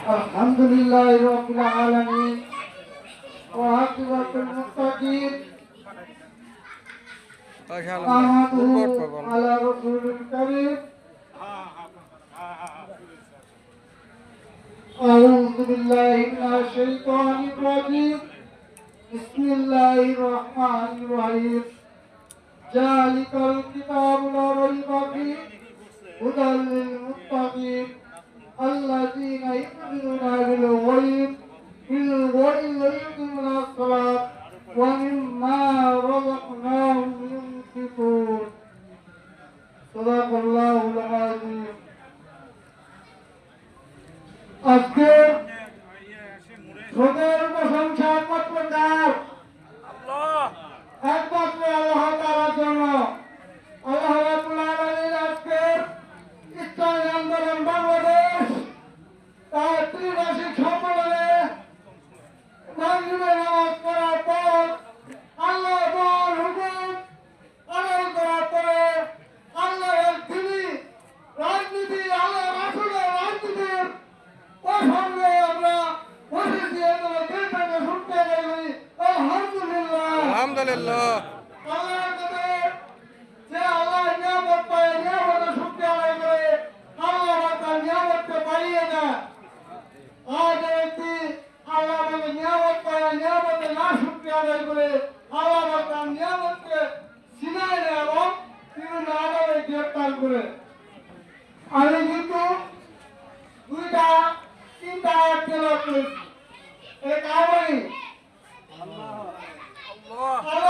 الحمد لله رب العالمين وعاقبة المتقين أحمده على رسول الكريم أعوذ بالله من الشيطان الرجيم بسم الله الرحمن الرحيم ذلك الكتاب لا ريب فيه هدى للمتقين الذين يؤمنون بالغيب بالغيب ويؤمنون الصلاة ومما رزقناهم ينفقون. صدق الله العظيم. أذكر তার ত্রিবার্ষিক সম্মেলনে মাগরিবের নামাজ পড়ার পর আল্লাহ হুকুম পালন করার পরে আল্লাহর দিনী রাজনীতি আল্লাহ রাসূলের রাজনীতির প্রসঙ্গে আমরা বসেছি। এবং দিনটাকে শুনতে গেলি আলহামদুলিল্লাহ। আলহামদুলিল্লাহ। আল্লাহ আমাকে নিয়ামত পায় নিয়ামতে না শুকরিয়া আদায় করে আল্লাহ আমার তার নিয়ামতকে ছিনায় নেয় এবং বিভিন্ন আদালে গ্রেপ্তার করে আমি কিন্তু দুইটা তিনটা আয়াত তেলাওয়াত করেছি এই কারণে আল্লাহর আইন